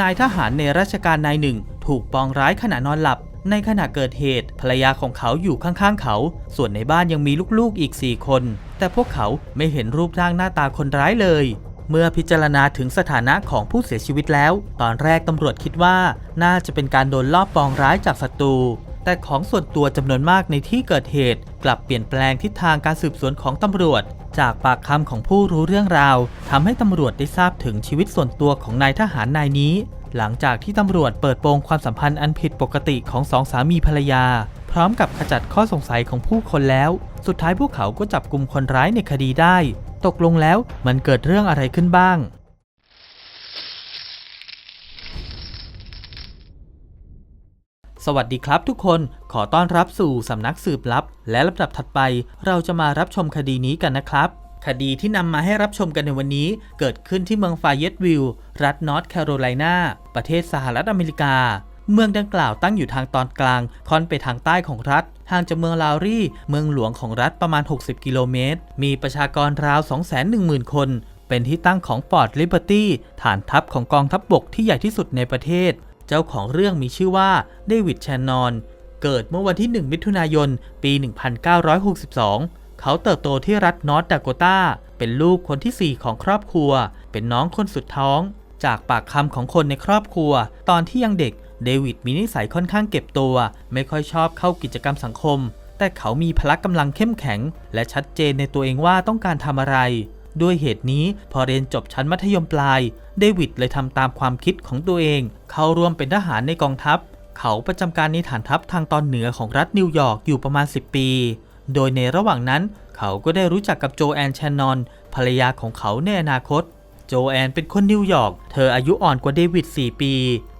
นายทหารในราชการนายหนึ่ง ถูกปองร้ายขณะนอนหลับ ในขณะเกิดเหตุ ภรรยาของเขาอยู่ข้างๆเขา ส่วนในบ้านยังมีลูกๆอีก 4 คน แต่พวกเขาไม่เห็นรูปร่างหน้าตาคนร้ายเลย เมื่อพิจารณาถึงสถานะของผู้เสียชีวิตแล้ว ตอนแรกตำรวจคิดว่า น่าจะเป็นการโดนลอบปองร้ายจากศัตรู แต่ของส่วนตัวจำนวนมากในที่เกิดเหตุ กลับเปลี่ยนแปลงทิศทางการสืบสวนของตำรวจ จากปากคำของผู้รู้เรื่องราวทำให้ตำรวจได้ทราบถึงชีวิตส่วนตัวของนายทหารนายนี้ หลังจากที่ตำรวจเปิดโปงความสัมพันธ์อันผิดปกติของสองสามีภรรยา พร้อมกับขจัดข้อสงสัยของผู้คนแล้ว สุดท้ายพวกเขาก็จับกลุ่มคนร้ายในคดีได้ ตกลงแล้วมันเกิดเรื่องอะไรขึ้นบ้าง สวัสดีครับทุกคนขอต้อนรับสู่สำนักสืบลับ และลำดับถัดไป เราจะมารับชมคดีนี้กันนะครับ คดีที่นำมาให้รับชมกันในวันนี้ เกิดขึ้นที่เมืองฟายเยตวิลล์รัฐนอร์ทแคโรไลนาประเทศสหรัฐอเมริกา เมืองดังกล่าวตั้งอยู่ทางตอนกลางค่อนไปทางใต้ของรัฐห่างจากเมืองลาวรี่ เมืองหลวงของรัฐประมาณ 60 กิโลเมตร มีประชากรราว 210,000 คน เป็นที่ตั้งของฟอร์ดลิเบอร์ตี้ฐานทัพของกองทัพบบกที่ใหญ่ที่สุดในประเทศ เจ้าของเรื่องมีชื่อว่าเดวิดแชนนอน เกิดเมื่อวันที่ 1 มิถุนายน ปี 1962 เขาเติบโตที่รัฐนอร์ทดาโกตา เป็นลูกคนที่ 4 ของครอบครัว เป็นน้องคนสุดท้อง จากปากคำของคนในครอบครัว ตอนที่ยังเด็ก เดวิดมีนิสัยค่อนข้างเก็บตัว ไม่ค่อยชอบเข้ากิจกรรมสังคม แต่เขามีพละกำลังเข้มแข็ง และชัดเจนในตัวเองว่าต้องการทำอะไร ด้วยเหตุนี้พอเรียนจบชั้นมัธยมปลาย เดวิดเลยทำตามความคิดของตัวเอง เข้าร่วมเป็นทหารในกองทัพ เขาประจำการในฐานทัพทางตอนเหนือของรัฐนิวยอร์กอยู่ประมาณ 10 ปี โดยในระหว่างนั้น เขาก็ได้รู้จักกับโจแอนแชนนอนภรรยาของเขาในอนาคต โจแอนเป็นคนนิวยอร์ก เธออายุอ่อนกว่าเดวิด 4 ปี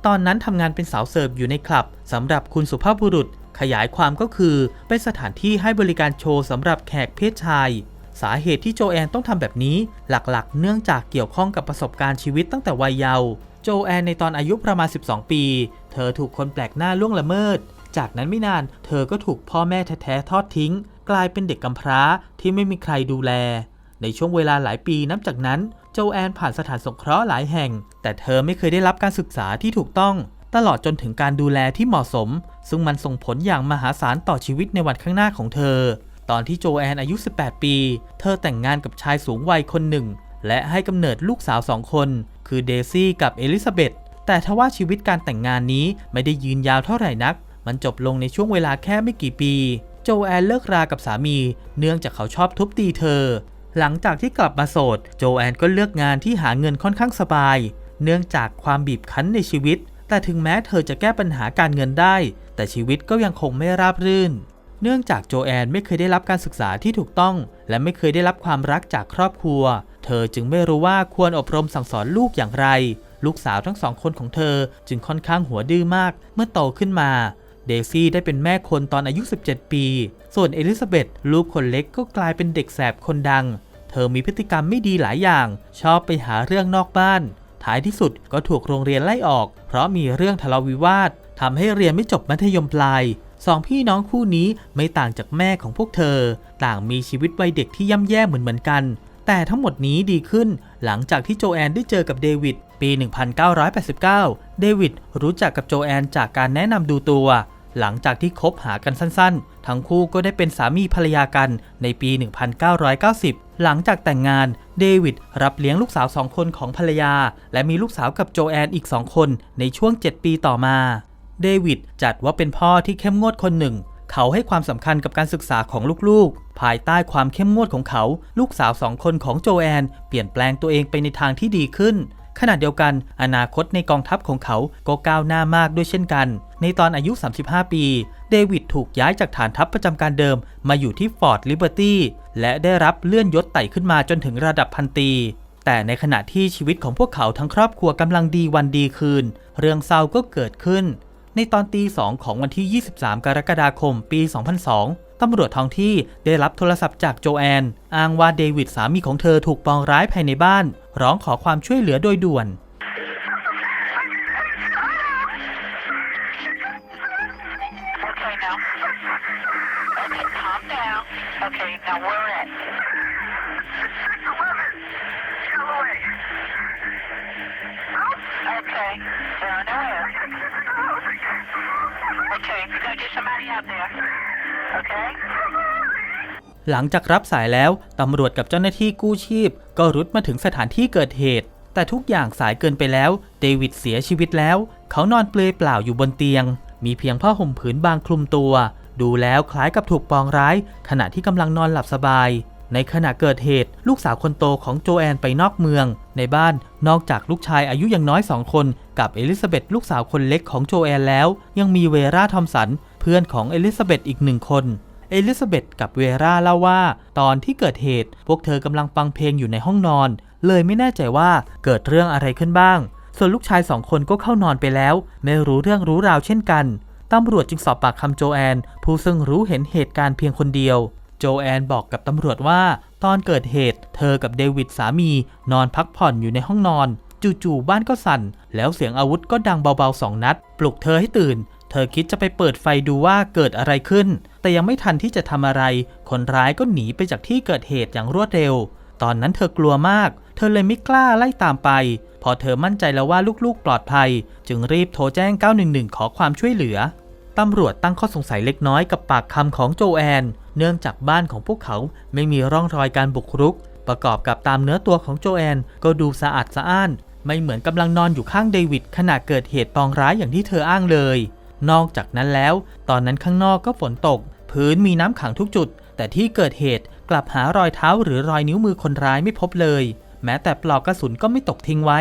ตอนนั้นทำงานเป็นสาวเสิร์ฟอยู่ในคลับสำหรับคุณสุภาพบุรุษ ขยายความก็คือเป็นสถานที่ให้บริการโชว์สำหรับแขกเพศชาย สาเหตุที่โจแอนต้องทำแบบนี้ หลักๆ เนื่องจากเกี่ยวข้องกับประสบการณ์ชีวิตตั้งแต่วัยเยาว์โจแอนในตอนอายุประมาณ 12 ปี เธอถูกคนแปลกหน้าล่วงละเมิด จากนั้นไม่นานเธอก็ถูกพ่อแม่แท้ๆทอดทิ้ง กลายเป็นเด็กกำพร้าที่ไม่มีใครดูแล ในช่วงเวลาหลายปีนับจากนั้นโจแอนผ่านสถานสงเคราะห์หลายแห่ง แต่เธอไม่เคยได้รับการศึกษาที่ถูกต้อง ตลอดจนถึงการดูแลที่เหมาะสม ซึ่งมันส่งผลอย่างมหาศาลต่อชีวิตในวันข้างหน้าของเธอ ตอนที่โจแอนอายุ 18 ปี เธอแต่งงานกับชายสูงวัยคนหนึ่ง และให้กำเนิดลูกสาวสองคน คือเดซี่กับเอลิซาเบธแต่ทว่าชีวิตการแต่งงานนี้ไม่ได้ยืนยาวเท่าไหร่นัก มันจบลงในช่วงเวลาแค่ไม่กี่ปี โจแอนเลิกรากับสามี เนื่องจากเขาชอบทุบตีเธอ หลังจากที่กลับมาโสด โจแอนก็เลือกงานที่หาเงินค่อนข้างสบาย เนื่องจากความบีบคั้นในชีวิต แต่ถึงแม้เธอจะแก้ปัญหาการเงินได้ แต่ชีวิตก็ยังคงไม่ราบรื่น เนื่องจากโจแอนไม่เคยได้รับการศึกษาที่ถูกต้อง และไม่เคยได้รับความรักจากครอบครัว เธอจึงไม่รู้ว่าควรอบรมสั่งสอนลูกอย่างไร ลูกสาวทั้งสองคนของเธอจึงค่อนข้างหัวดื้อมากเมื่อโตขึ้นมา เดซี่ได้เป็นแม่คนตอนอายุ 17 ปี ส่วนเอลิซาเบธลูกคนเล็กก็กลายเป็นเด็กแสบคนดัง เธอมีพฤติกรรมไม่ดีหลายอย่าง ชอบไปหาเรื่องนอกบ้าน ท้ายที่สุดก็ถูกโรงเรียนไล่ออก เพราะมีเรื่องทะเลาะวิวาททำให้เรียนไม่จบมัธยมปลาย สองพี่น้องคู่นี้ไม่ต่างจากแม่ของพวกเธอ ต่างมีชีวิตวัยเด็กที่ย่ำแย่เหมือนเหมือนกัน แต่ทั้งหมดนี้ดีขึ้นหลังจากที่โจแอนได้เจอกับเดวิดปี 1989 เดวิดรู้จักกับโจแอนจากการแนะนำดูตัว หลังจากที่คบหากันสั้นๆ ทั้งคู่ก็ได้เป็นสามีภรรยากันในปี 1990 หลังจากแต่งงาน เดวิดรับเลี้ยงลูกสาวสองคนของภรรยา และมีลูกสาวกับโจแอนอีกสองคนในช่วง 7 ปีต่อมา เดวิดจัดว่าเป็นพ่อที่เข้มงวดคนหนึ่ง เขาให้ความสำคัญกับการศึกษาของลูกๆ ภายใต้ความเข้มงวดของเขา ลูกสาวสองคนของโจแอน เปลี่ยนแปลงตัวเองไปในทางที่ดีขึ้น ขณะเดียวกัน อนาคตในกองทัพของเขาก็ก้าวหน้ามากด้วยเช่นกัน ในตอนอายุ 35 ปี เดวิดถูกย้ายจากฐานทัพประจำการเดิม มาอยู่ที่ฟอร์ดลิเบอร์ตี้และได้รับเลื่อนยศไต่ขึ้นมาจนถึงระดับพันตรีแต่ในขณะที่ชีวิตของพวกเขาทั้งครอบครัวกำลังดีวันดีคืน เรื่องเศร้าก็เกิดขึ้น ในตอนตีสองของวันที่ 23 กรกฎาคม ปี 2002 ตำรวจท้องที่ได้รับโทรศัพท์จากโจแอน อ้างว่าเดวิดสามีของเธอถูกปองร้ายภายในบ้าน ร้องขอความช่วยเหลือโดยด่วน หลังจากรับสายแล้ว ตำรวจกับเจ้าหน้าที่กู้ชีพ ก็รุดมาถึงสถานที่เกิดเหตุ แต่ทุกอย่างสายเกินไปแล้ว เดวิดเสียชีวิตแล้ว เขานอนเปลือยเปล่าอยู่บนเตียง มีเพียงผ้าห่มผืนบางคลุมตัว ดูแล้วคล้ายกับถูกปองร้าย ขณะที่กำลังนอนหลับสบาย ในขณะเกิดเหตุ ลูกสาวคนโตของโจแอนไปนอกเมือง ในบ้านนอกจากลูกชายอายุยังน้อยสองคน กับเอลิซาเบธลูกสาวคนเล็กของโจแอนแล้ว ยังมีเวราทอมสัน เพื่อนของเอลิซาเบธอีกหนึ่งคน เอลิซาเบธกับเวราเล่าว่า ตอนที่เกิดเหตุ พวกเธอกำลังฟังเพลงอยู่ในห้องนอน เลยไม่แน่ใจว่าเกิดเรื่องอะไรขึ้นบ้าง ส่วนลูกชายสองคนก็เข้านอนไปแล้ว ไม่รู้เรื่องรู้ราวเช่นกันตำรวจจึงสอบปากคำโจแอน ผู้ซึ่งรู้เห็นเหตุการณ์เพียงคนเดียว โจแอนบอกกับตำรวจว่า ตอนเกิดเหตุ เธอกับเดวิดสามีนอนพักผ่อนอยู่ในห้องนอน จู่ๆบ้านก็สั่น แล้วเสียงอาวุธก็ดังเบาๆสองนัด ปลุกเธอให้ตื่น เธอคิดจะไปเปิดไฟดูว่าเกิดอะไรขึ้น แต่ยังไม่ทันที่จะทำอะไร คนร้ายก็หนีไปจากที่เกิดเหตุอย่างรวดเร็ว ตอนนั้นเธอกลัวมาก เธอเลยไม่กล้าไล่ตามไป พอเธอมั่นใจแล้วว่าลูกๆปลอดภัย จึงรีบโทรแจ้ง 911 ขอความช่วยเหลือตำรวจตั้งข้อสงสัยเล็กน้อยกับปากคำของโจแอน เนื่องจากบ้านของพวกเขาไม่มีร่องรอยการบุกรุก ประกอบกับตามเนื้อตัวของโจแอนก็ดูสะอาดสะอ้าน ไม่เหมือนกำลังนอนอยู่ข้างเดวิดขณะเกิดเหตุปองร้ายอย่างที่เธออ้างเลย นอกจากนั้นแล้ว ตอนนั้นข้างนอกก็ฝนตก พื้นมีน้ำขังทุกจุด แต่ที่เกิดเหตุกลับหารอยเท้าหรือรอยนิ้วมือคนร้ายไม่พบเลย แม้แต่ปลอกกระสุนก็ไม่ตกทิ้งไว้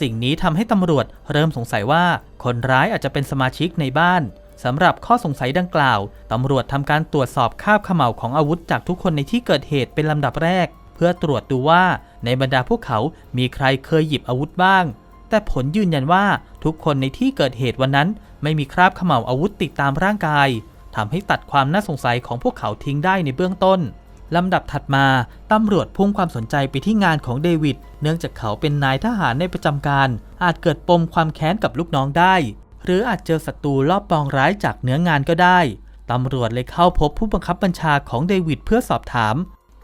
สิ่งนี้ทำให้ตำรวจเริ่มสงสัยว่าคนร้ายอาจจะเป็นสมาชิกในบ้านสำหรับข้อสงสัยดังกล่าว ตำรวจทำการตรวจสอบคาบเขม่าของอาวุธจากทุกคนในที่เกิดเหตุเป็นลำดับแรก เพื่อตรวจดูว่าในบรรดาพวกเขามีใครเคยหยิบอาวุธบ้าง แต่ผลยืนยันว่าทุกคนในที่เกิดเหตุวันนั้น ไม่มีคราบเขม่าอาวุธติดตามร่างกายทำให้ตัดความน่าสงสัยของพวกเขาทิ้งได้ในเบื้องต้นลำดับถัดมา ตำรวจพุ่งความสนใจไปที่งานของเดวิด เนื่องจากเขาเป็นนายทหารในประจำการ อาจเกิดปมความแค้นกับลูกน้องได้ หรืออาจเจอศัตรูลอบปองร้ายจากเนื้องานก็ได้ ตำรวจเลยเข้าพบผู้บังคับบัญชาของเดวิดเพื่อสอบถาม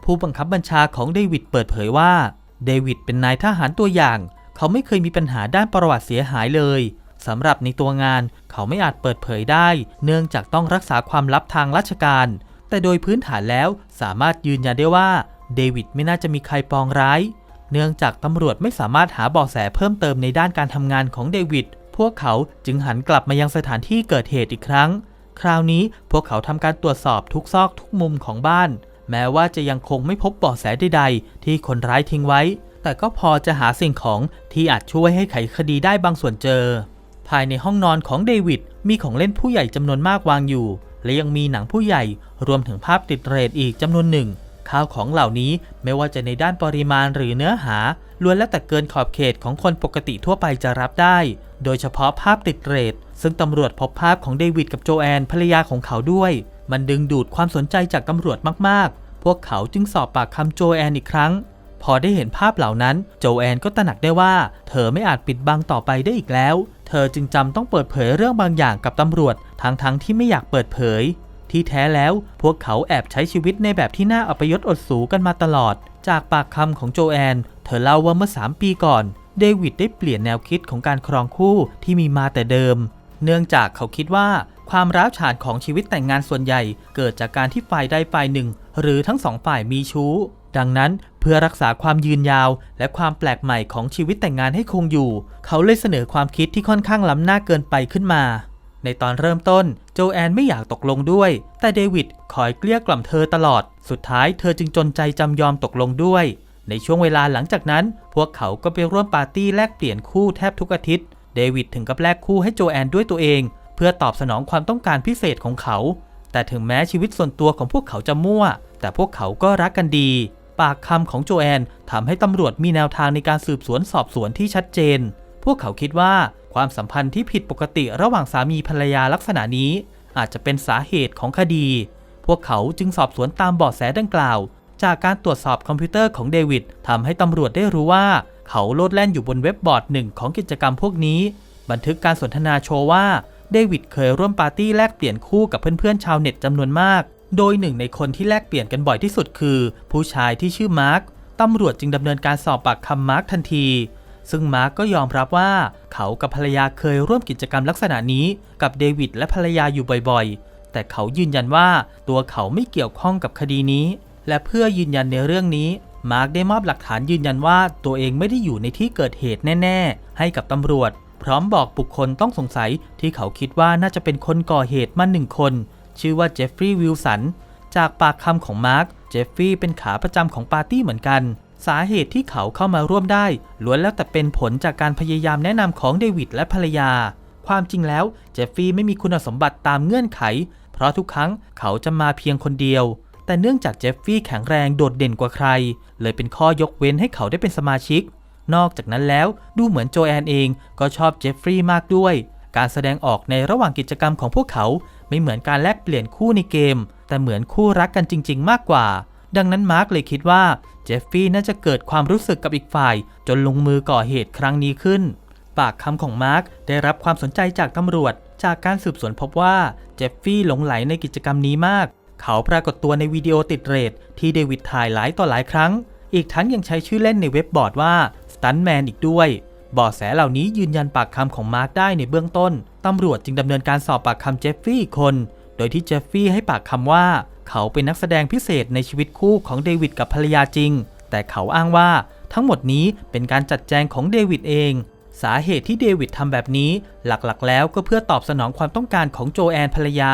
ผู้บังคับบัญชาของเดวิดเปิดเผยว่า เดวิดเป็นนายทหารตัวอย่าง เขาไม่เคยมีปัญหาด้านประวัติเสียหายเลยสำหรับในตัวงานเขาไม่อาจเปิดเผยได้ เนื่องจากต้องรักษาความลับทางราชการ แต่โดยพื้นฐานแล้วสามารถยืนยันได้ว่าเดวิดไม่น่าจะมีใครปองร้าย เนื่องจากตำรวจไม่สามารถหาเบาะแสเพิ่มเติมในด้านการทำงานของเดวิดพวกเขาจึงหันกลับมายังสถานที่เกิดเหตุอีกครั้ง คราวนี้พวกเขาทำการตรวจสอบทุกซอกทุกมุมของบ้าน แม้ว่าจะยังคงไม่พบเบาะแสใดๆที่คนร้ายทิ้งไว้ แต่ก็พอจะหาสิ่งของที่อาจช่วยให้ไขคดีได้บางส่วนเจอ ภายในห้องนอนของเดวิดมีของเล่นผู้ใหญ่จำนวนมากวางอยู่ และยังมีหนังผู้ใหญ่รวมถึงภาพติดเรทอีกจำนวนหนึ่ง ข้าวของเหล่านี้ไม่ว่าจะในด้านปริมาณหรือเนื้อหาล้วนแล้วแต่เกินขอบเขตของคนปกติทั่วไปจะรับได้ โดยเฉพาะภาพติดเรทซึ่งตำรวจพบภาพของเดวิดกับโจแอนภรรยาของเขาด้วย มันดึงดูดความสนใจจากตำรวจมากๆ พวกเขาจึงสอบปากคำโจแอนอีกครั้ง พอได้เห็นภาพเหล่านั้นโจแอนก็ตระหนักได้ว่า เธอไม่อาจปิดบังต่อไปได้อีกแล้ว เธอจึงจำต้องเปิดเผยเรื่องบางอย่างกับตำรวจทั้งๆทที่ไม่อยากเปิดเผย ที่แท้แล้วพวกเขาแอบใช้ชีวิตในแบบที่น่าอัปยศอดสูกันมาตลอด จากปากคำของโจแอน เธอเล่าว่าเมื่อ 3 ปีก่อน เดวิดได้เปลี่ยนแนวคิดของการครองคู่ที่มีมาแต่เดิม เนื่องจากเขาคิดว่าความร้าวฉานของชีวิตแต่งงานส่วนใหญ่ เกิดจากการที่ฝ่ายใดฝ่ายหนึ่ง หรือทั้งสองฝ่ายมีชู้ ดังนั้นเพื่อรักษาความยืนยาว และความแปลกใหม่ของชีวิตแต่งงานให้คงอยู่ เขาเลยเสนอความคิดที่ค่อนข้างล้ำหน้าเกินไปขึ้นมา ในตอนเริ่มต้นโจแอนไม่อยากตกลงด้วย แต่เดวิดคอยเกลี้ยกล่อมเธอตลอด สุดท้ายเธอจึงจนใจจำยอมตกลงด้วย ในช่วงเวลาหลังจากนั้น พวกเขาก็ไปร่วมปาร์ตี้แลกเปลี่ยนคู่แทบทุกอาทิตย์ เดวิดถึงกับแลกคู่ให้โจแอนด้วยตัวเอง เพื่อตอบสนองความต้องการพิเศษของเขา แต่ถึงแม้ชีวิตส่วนตัวของพวกเขาจะมั่ว แต่พวกเขาก็รักกันดี ปากคำของโจแอนทำให้ตำรวจมีแนวทางในการสืบสวนสอบสวนที่ชัดเจน พวกเขาคิดว่าความสัมพันธ์ที่ผิดปกติระหว่างสามีภรรยาลักษณะนี้ อาจจะเป็นสาเหตุของคดี พวกเขาจึงสอบสวนตามเบาะแสดังกล่าว จากการตรวจสอบคอมพิวเตอร์ของเดวิดทำให้ตำรวจได้รู้ว่า เขาโลดแล่นอยู่บนเว็บบอร์ดหนึ่งของกิจกรรมพวกนี้ บันทึกการสนทนาโชว์ว่าเดวิดเคยร่วมปาร์ตี้แลกเปลี่ยนคู่กับเพื่อนๆชาวเน็ตจำนวนมาก โดยหนึ่งในคนที่แลกเปลี่ยนกันบ่อยที่สุดคือ ผู้ชายที่ชื่อมาร์คตำรวจจึงดำเนินการสอบปากคำมาร์คทันที ซึ่งมาร์กก็ยอมรับว่า เขากับภรรยาเคยร่วมกิจกรรมลักษณะนี้กับเดวิดและภรรยาอยู่บ่อยๆ แต่เขายืนยันว่าตัวเขาไม่เกี่ยวข้องกับคดีนี้ และเพื่อยืนยันในเรื่องนี้ มาร์กได้มอบหลักฐานยืนยันว่าตัวเองไม่ได้อยู่ในที่เกิดเหตุแน่ ๆ ให้กับตำรวจ พร้อมบอกบุคคลต้องสงสัยที่เขาคิดว่าน่าจะเป็นคนก่อเหตุมาหนึ่งคน ชื่อว่าเจฟฟรีย์วิลสัน จากปากคำของมาร์กเจฟฟรีย์เป็นขาประจำของปาร์ตี้เหมือนกัน สาเหตุที่เขาเข้ามาร่วมได้ ล้วนแล้วแต่เป็นผลจากการพยายามแนะนำของเดวิดและภรรยา ความจริงแล้วเจฟฟี่ไม่มีคุณสมบัติตามเงื่อนไข เพราะทุกครั้งเขาจะมาเพียงคนเดียว แต่เนื่องจากเจฟฟี่แข็งแรงโดดเด่นกว่าใคร เลยเป็นข้อยกเว้นให้เขาได้เป็นสมาชิก นอกจากนั้นแล้วดูเหมือนโจแอนเองก็ชอบเจฟฟรีย์มากด้วยการแสดงออกในระหว่างกิจกรรมของพวกเขา ไม่เหมือนการแลกเปลี่ยนคู่ในเกม แต่เหมือนคู่รักกันจริง ๆ มากกว่า ดังนั้นมาร์กเลยคิดว่าเจฟฟี่น่าจะเกิดความรู้สึกกับอีกฝ่าย จนลงมือก่อเหตุครั้งนี้ขึ้น ปากคำของมาร์กได้รับความสนใจจากตำรวจ จากการสืบสวนพบว่าเจฟฟี่หลงไหลในกิจกรรมนี้มาก เขาปรากฏตัวในวิดีโอติดเรทที่เดวิดถ่ายหลายต่อหลายครั้ง อีกทั้งยังใช้ชื่อเล่นในเว็บบอร์ดว่าสตันแมนอีกด้วย บาะแสเหล่านี้ยืนยันปากคำของมาร์กได้ในเบื้องต้น ตำรวจจึงดำเนินการสอบปากคำเจฟฟี่อีกคน โดยที่เจฟฟี่ให้ปากคำว่า เขาเป็นนักแสดงพิเศษในชีวิตคู่ของเดวิดกับภรรยาจริง แต่เขาอ้างว่าทั้งหมดนี้เป็นการจัดแจงของเดวิดเอง สาเหตุที่เดวิดทำแบบนี้ หลักๆ แล้วก็เพื่อตอบสนองความต้องการของโจแอนภรรยา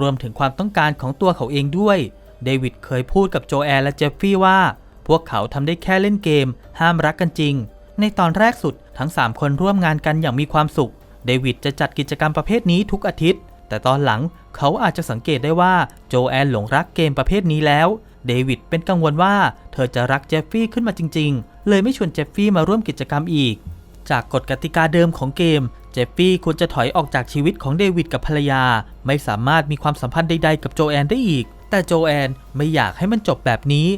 รวมถึงความต้องการของตัวเขาเองด้วย เดวิดเคยพูดกับโจแอนและเจฟฟี่ว่า พวกเขาทำได้แค่เล่นเกม ห้ามรักกันจริง ในตอนแรกสุดทั้ง 3 คนร่วมงานกันอย่างมีความสุข เดวิดจะจัดกิจกรรมประเภทนี้ทุกอาทิตย์ แต่ตอนหลังเขาอาจจะสังเกตได้ว่าโจแอนหลงรักเกมประเภทนี้แล้ว เดวิดเป็นกังวลว่าเธอจะรักเจฟฟี่ขึ้นมาจริง ๆ เลยไม่ชวนเจฟฟี่มาร่วมกิจกรรมอีก จากกฎกติกาเดิมของเกม เจฟฟี่ควรจะถอยออกจากชีวิตของเดวิดกับภรรยา ไม่สามารถมีความสัมพันธ์ใดๆกับโจแอนได้อีก แต่โจแอนไม่อยากให้มันจบแบบนี้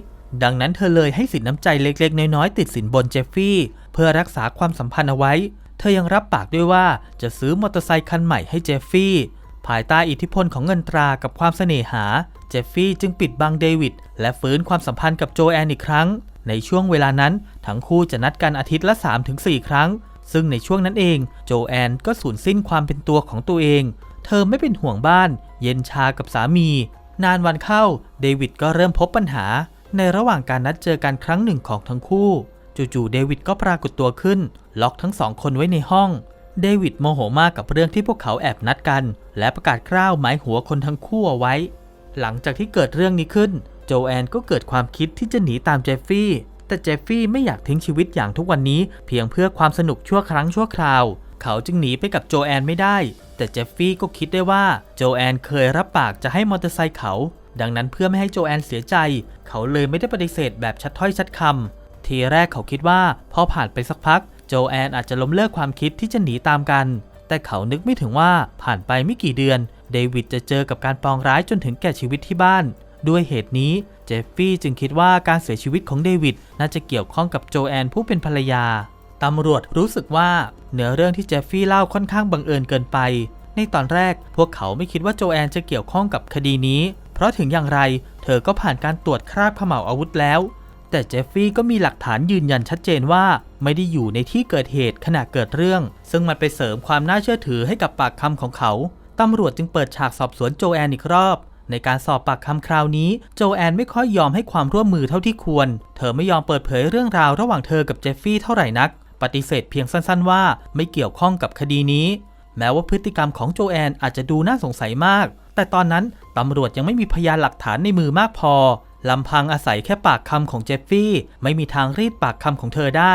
ดังนั้นเธอเลยให้สินน้ำใจเล็กๆ น้อยๆติดสินบนเจฟฟี่ เพื่อรักษาความสัมพันธ์เอาไว้ เธอยังรับปากด้วยว่าจะซื้อมอเตอร์ไซค์คันใหม่ให้เจฟฟี่ ภายใต้อิทธิพลของเงินตรากับความเสน่หา เจฟฟี่จึงปิดบังเดวิดและฟื้นความสัมพันธ์กับโจแอนอีกครั้ง ในช่วงเวลานั้น ทั้งคู่จะนัดกันอาทิตย์ละ 3-4 ครั้ง ซึ่งในช่วงนั้นเอง โจแอนก็สูญสิ้นความเป็นตัวของตัวเอง เธอไม่เป็นห่วงบ้าน เย็นชากับสามี นานวันเข้า เดวิดก็เริ่มพบปัญหา ในระหว่างการนัดเจอกันครั้งหนึ่งของทั้งคู่ จู่ๆเดวิดก็ปรากฏตัวขึ้น ล็อกทั้งสองคนไว้ในห้อง เดวิดโมโหมากกับเรื่องที่พวกเขาแอบนัดกัน และประกาศกล้าวหมายหัวคนทั้งคู่เอาไว้ หลังจากที่เกิดเรื่องนี้ขึ้น โจแอนก็เกิดความคิดที่จะหนีตามเจฟฟี่ แต่เจฟฟี่ไม่อยากทิ้งชีวิตอย่างทุกวันนี้ เพียงเพื่อความสนุกชั่วครั้งชั่วคราว เขาจึงหนีไปกับโจแอนไม่ได้ แต่เจฟฟี่ก็คิดได้ว่าโจแอนเคยรับปากจะให้มอเตอร์ไซค์เขาดังนั้นเพื่อไม่ให้โจแอนเสียใจ เขาเลยไม่ได้ปฏิเสธแบบชัดถ้อยชัดคำ ทีแรกเขาคิดว่าพอผ่านไปสักพัก โจแอนอาจจะล้มเลิกความคิดที่จะหนีตามกัน แต่เขานึกไม่ถึงว่าผ่านไปไม่กี่เดือน เดวิดจะเจอกับการปองร้ายจนถึงแก่ชีวิตที่บ้าน ด้วยเหตุนี้เจฟฟี่จึงคิดว่าการเสียชีวิตของเดวิดน่าจะเกี่ยวข้องกับโจแอนผู้เป็นภรรยาตำรวจรู้สึกว่าเนื้อเรื่องที่เจฟฟี่เล่าค่อนข้างบังเอิญเกินไป ในตอนแรกพวกเขาไม่คิดว่าโจแอนจะเกี่ยวข้องกับคดีนี้ เพราะถึงอย่างไร เธอก็ผ่านการตรวจคราบเขม่าวอาวุธแล้ว แต่เจฟฟี่ก็มีหลักฐานยืนยันชัดเจนว่า ไม่ได้อยู่ในที่เกิดเหตุขณะเกิดเรื่อง ซึ่งมันไปเสริมความน่าเชื่อถือให้กับปากคำของเขา ตำรวจจึงเปิดฉากสอบสวนโจแอนอีกรอบในการสอบปากคำคราวนี้ โจแอนไม่ค่อยยอมให้ความร่วมมือเท่าที่ควร เธอไม่ยอมเปิดเผยเรื่องราวระหว่างเธอกับเจฟฟี่เท่าไหร่นัก ปฏิเสธเพียงสั้นๆว่าไม่เกี่ยวข้องกับคดีนี้ แม้ว่าพฤติกรรมของโจแอนอาจจะดูน่าสงสัยมาก แต่ตอนนั้นตำรวจยังไม่มีพยานหลักฐานในมือมากพอ ลำพังอาศัยแค่ปากคำของเจฟฟี่ ไม่มีทางรีดปากคำของเธอได้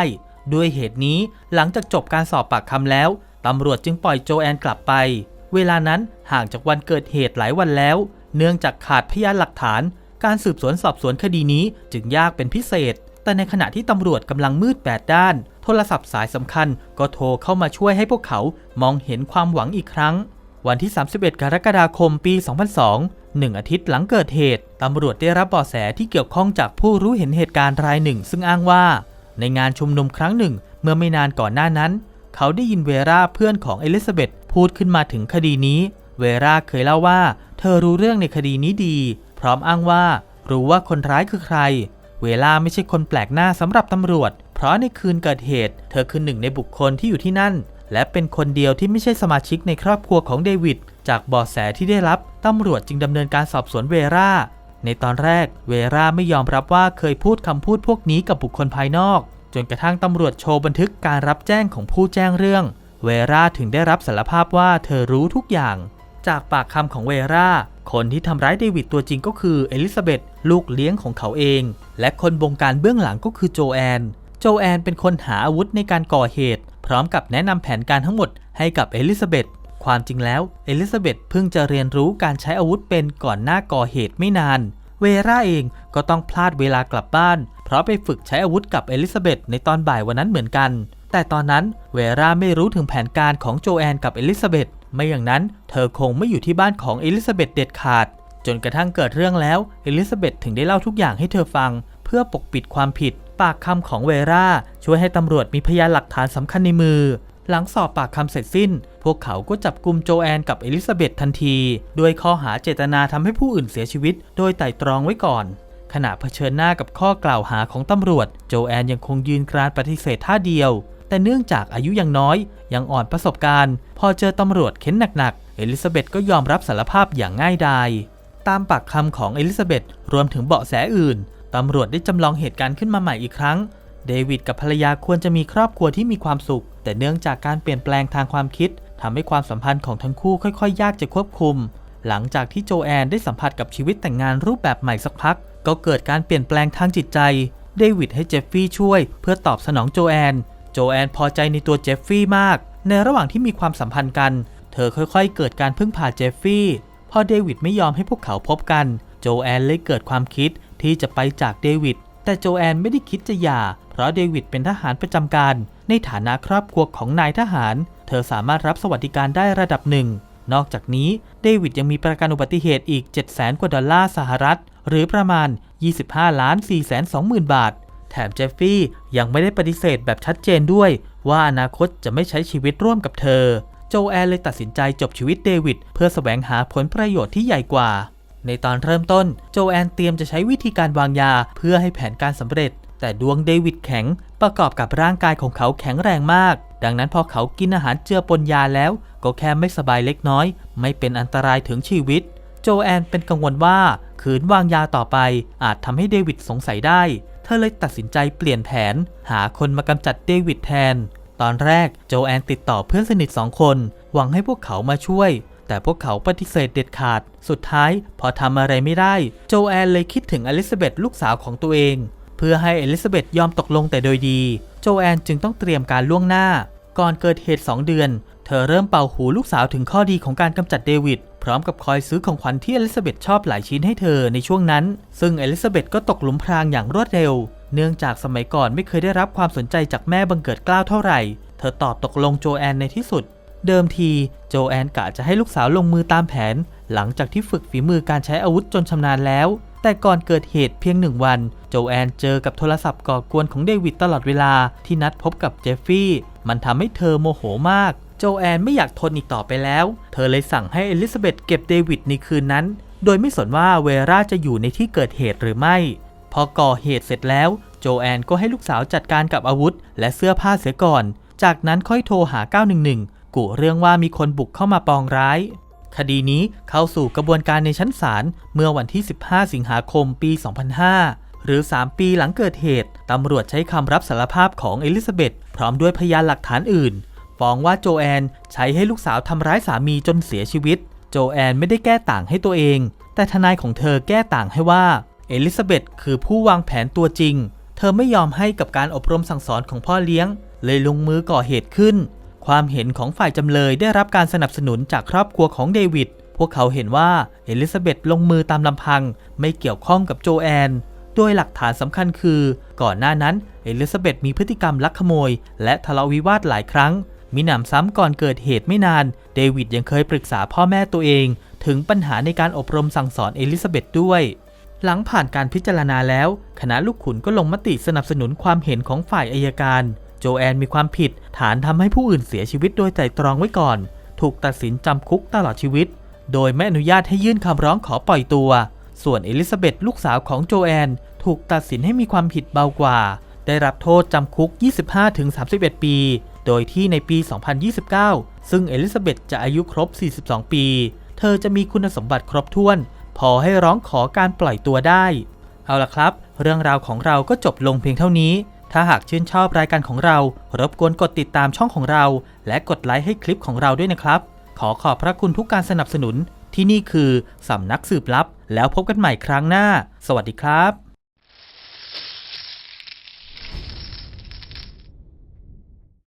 ด้วยเหตุนี้หลังจากจบการสอบปากคำแล้วตำรวจจึงปล่อยโจแอนกลับไป เวลานั้นห่างจากวันเกิดเหตุหลายวันแล้ว เนื่องจากขาดพยานหลักฐาน การสืบสวนสอบสวนคดีนี้จึงยากเป็นพิเศษ แต่ในขณะที่ตำรวจกำลังมืดแปดด้าน โทรศัพท์สายสำคัญก็โทรเข้ามาช่วยให้พวกเขามองเห็นความหวังอีกครั้ง วันที่ 31 กรกฎาคมปี 2002 หนึ่งอาทิตย์หลังเกิดเหตุ ตำรวจได้รับเบาะแสที่เกี่ยวข้องจากผู้รู้เห็นเหตุการณ์รายหนึ่ง ซึ่งอ้างว่า ในงานชุมนุมครั้งหนึ่ง เมื่อไม่นานก่อนหน้านั้น เขาได้ยินเวราเพื่อนของเอลิซาเบธพูดขึ้นมาถึงคดีนี้ เวราเคยเล่าว่า เธอรู้เรื่องในคดีนี้ดี พร้อมอ้างว่า รู้ว่าคนร้ายคือใคร เวลาไม่ใช่คนแปลกหน้าสำหรับตำรวจ เพราะในคืนเกิดเหตุ เธอคือหนึ่งในบุคคลที่อยู่ที่นั่น และเป็นคนเดียวที่ไม่ใช่สมาชิกในครอบครัวของเดวิด จากเบาะแสที่ได้รับตำรวจจึงดำเนินการสอบสวนเวรา ในตอนแรกเวราไม่ยอมรับว่าเคยพูดคำพูดพวกนี้กับบุคคลภายนอก จนกระทั่งตำรวจโชว์บันทึกการรับแจ้งของผู้แจ้งเรื่อง เวราถึงได้รับสารภาพว่าเธอรู้ทุกอย่าง จากปากคำของเวราคนที่ทำร้ายเดวิดตัวจริงก็คือเอลิซาเบธลูกเลี้ยงของเขาเอง และคนบงการเบื้องหลังก็คือโจแอน โจแอนเป็นคนหาอาวุธในการก่อเหตุ พร้อมกับแนะนำแผนการทั้งหมดให้กับเอลิซาเบธความจริงแล้วเอลิซาเบธเพิ่งจะเรียนรู้การใช้อาวุธเป็นก่อนหน้าก่อเหตุไม่นาน เวราเองก็ต้องพลาดเวลากลับบ้าน เพราะไปฝึกใช้อาวุธกับเอลิซาเบธในตอนบ่ายวันนั้นเหมือนกัน แต่ตอนนั้นเวราไม่รู้ถึงแผนการของโจแอนกับเอลิซาเบธไม่อย่างนั้นเธอคงไม่อยู่ที่บ้านของเอลิซาเบธเด็ดขาด จนกระทั่งเกิดเรื่องแล้วเอลิซาเบธถึงได้เล่าทุกอย่างให้เธอฟัง เพื่อปกปิดความผิด ปากคำของเวราช่วยให้ตำรวจมีพยานหลักฐานสำคัญในมือ หลังสอบปากคำเสร็จสิ้น พวกเขาก็จับกลุ่มโจแอนกับเอลิซาเบธทันที ด้วยข้อหาเจตนาทำให้ผู้อื่นเสียชีวิต โดยไตร่ตรองไว้ก่อน ขณะเผชิญหน้ากับข้อกล่าวหาของตำรวจ โจแอนยังคงยืนกรานปฏิเสธท่าเดียว แต่เนื่องจากอายุยังน้อย ยังอ่อนประสบการณ์ พอเจอตำรวจเค้นหนักๆ เอลิซาเบธก็ยอมรับสารภาพอย่างง่ายดายตามปากคำของเอลิซาเบธรวมถึงเบาะแสอื่น ตำรวจได้จำลองเหตุการณ์ขึ้นมาใหม่อีกครั้ง เดวิดกับภรรยาควรจะมีครอบครัวที่มีความสุข แต่เนื่องจากการเปลี่ยนแปลงทางความคิดทำให้ความสัมพันธ์ของทั้งคู่ค่อยๆยากจะควบคุม หลังจากที่โจแอนได้สัมผัสกับชีวิตแต่งงานรูปแบบใหม่สักพัก ก็เกิดการเปลี่ยนแปลงทางจิตใจ เดวิดให้เจฟฟี่ช่วยเพื่อตอบสนองโจแอน โจแอนพอใจในตัวเจฟฟี่มาก ในระหว่างที่มีความสัมพันธ์กัน เธอค่อยๆ เกิดการพึ่งพาเจฟฟี่ พอเดวิดไม่ยอมให้พวกเขาพบกัน โจแอนเลยเกิดความคิด ที่จะไปจากเดวิด แต่โจแอนไม่ได้คิดจะหย่า เพราะเดวิดเป็นทหารประจำการ ในฐานะครอบครัวของนายทหาร เธอสามารถรับสวัสดิการได้ระดับหนึ่ง นอกจากนี้เดวิดยังมีประกันอุบัติเหตุอีก700,000 กว่าดอลลาร์สหรัฐ หรือประมาณ 25ล้าน4 2 0 0 0 0 บาท แถมเจฟฟี่ยังไม่ได้ปฏิเสธแบบชัดเจนด้วย ว่าอนาคตจะไม่ใช้ชีวิตร่วมกับเธอ โจแอนเลยตัดสินใจจบชีวิตเดวิดเพื่อแสวงหาผลประโยชน์ที่ใหญ่กว่า ในตอนเริ่มต้นโจแอนเตรียมจะใช้วิธีการวางยาเพื่อให้แผนการสำเร็จ แต่ดวงเดวิดแข็งประกอบกับร่างกายของเขาแข็งแรงมาก ดังนั้นพอเขากินอาหารเจือปนยาแล้ว ก็แค่ไม่สบายเล็กน้อย ไม่เป็นอันตรายถึงชีวิต โจแอนเป็นกังวลว่าขืนวางยาต่อไป อาจทำให้เดวิดสงสัยได้ เธอเลยตัดสินใจเปลี่ยนแผน หาคนมากำจัดเดวิดแทน ตอนแรกโจแอนติดต่อเพื่อนสนิทสองคน หวังให้พวกเขามาช่วย แต่พวกเขาปฏิเสธเด็ดขาด สุดท้ายพอทำอะไรไม่ได้ โจแอนเลยคิดถึงอลิซาเบธลูกสาวของตัวเอง เพื่อให้อลิซาเบธยอมตกลงแต่โดยดี โจแอนจึงต้องเตรียมการล่วงหน้า ก่อนเกิดเหตุ 2 เดือน เธอเริ่มเป่าหูลูกสาวถึงข้อดีของการกำจัดเดวิดพร้อมกับคอยซื้อของขวัญที่อลิซาเบธชอบหลายชิ้นให้เธอในช่วงนั้น ซึ่งอลิซาเบธก็ตกหลุมพรางอย่างรวดเร็ว เนื่องจากสมัยก่อนไม่เคยได้รับความสนใจจากแม่บังเกิดกล้าวเท่าไหร่ เธอตอบตกลงโจแอนในที่สุด เดิมทีโจแอนกะจะให้ลูกสาวลงมือตามแผน หลังจากที่ฝึกฝีมือการใช้อาวุธจนชำนาญแล้ว แต่ก่อนเกิดเหตุเพียงหนึ่งวัน โจแอนเจอกับโทรศัพท์ก่อกวนของเดวิดตลอดเวลาที่นัดพบกับเจฟฟี่ มันทำให้เธอโมโหมาก โจแอนไม่อยากทนอีกต่อไปแล้ว เธอเลยสั่งให้เอลิซาเบธเก็บเดวิดในคืนนั้น โดยไม่สนว่าเวราจะอยู่ในที่เกิดเหตุหรือไม่ พอก่อเหตุเสร็จแล้ว โจแอนก็ให้ลูกสาวจัดการกับอาวุธ และเสื้อผ้าเสียก่อน จากนั้นค่อยโทรหา 911 กุเรื่องว่ามีคนบุกเข้ามาปองร้าย คดีนี้เข้าสู่กระบวนการในชั้นศาลเมื่อวันที่ 15 สิงหาคมปี 2005 หรือ 3 ปีหลังเกิดเหตุ ตำรวจใช้คำรับสารภาพของเอลิซาเบธพร้อมด้วยพยานหลักฐานอื่น ฟ้องว่าโจแอนใช้ให้ลูกสาวทำร้ายสามีจนเสียชีวิต โจแอนไม่ได้แก้ต่างให้ตัวเอง แต่ทนายของเธอแก้ต่างให้ว่าเอลิซาเบธคือผู้วางแผนตัวจริง เธอไม่ยอมให้กับการอบรมสั่งสอนของพ่อเลี้ยง เลยลงมือก่อเหตุขึ้น ความเห็นของฝ่ายจำเลยได้รับการสนับสนุนจากครอบครัวของเดวิด พวกเขาเห็นว่าเอลิซาเบธลงมือตามลำพัง ไม่เกี่ยวข้องกับโจแอน โดยหลักฐานสำคัญคือ ก่อนหน้านั้นเอลิซาเบธมีพฤติกรรมลักขโมย และทะเลาะวิวาทหลายครั้ง มีหนำซ้ำก่อนเกิดเหตุไม่นาน เดวิดยังเคยปรึกษาพ่อแม่ตัวเอง ถึงปัญหาในการอบรมสั่งสอนเอลิซาเบธด้วยหลังผ่านการพิจารณาแล้ว คณะลูกขุนก็ลงมติสนับสนุนความเห็นของฝ่ายอายการ โจแอนมีความผิด ฐานทำให้ผู้อื่นเสียชีวิตโดยไตรตรองไว้ก่อน ถูกตัดสินจำคุกตลอดชีวิต โดยไม่อนุญาตให้ยื่นคำร้องขอปล่อยตัว ส่วนเอลิซาเบธลูกสาวของโจแอน ถูกตัดสินให้มีความผิดเบากว่า ได้รับโทษจำคุก 25-31 ปี โดยที่ในปี 2029 ซึ่งเอลิซาเบธจะอายุครบ 42 ปี เธอจะมีคุณสมบัติครบถ้วน พอให้ร้องขอการปล่อยตัวได้ เอาล่ะครับ เรื่องราวของเราก็จบลงเพียงเท่านี้ ถ้าหากชื่นชอบรายการของเรา รบกวนกดติดตามช่องของเรา และกดไลค์ให้คลิปของเราด้วยนะครับ ขอขอบพระคุณทุกการสนับสนุน ที่นี่คือสำนักสืบลับ แล้วพบกันใหม่ครั้งหน้า สวัสดีครับ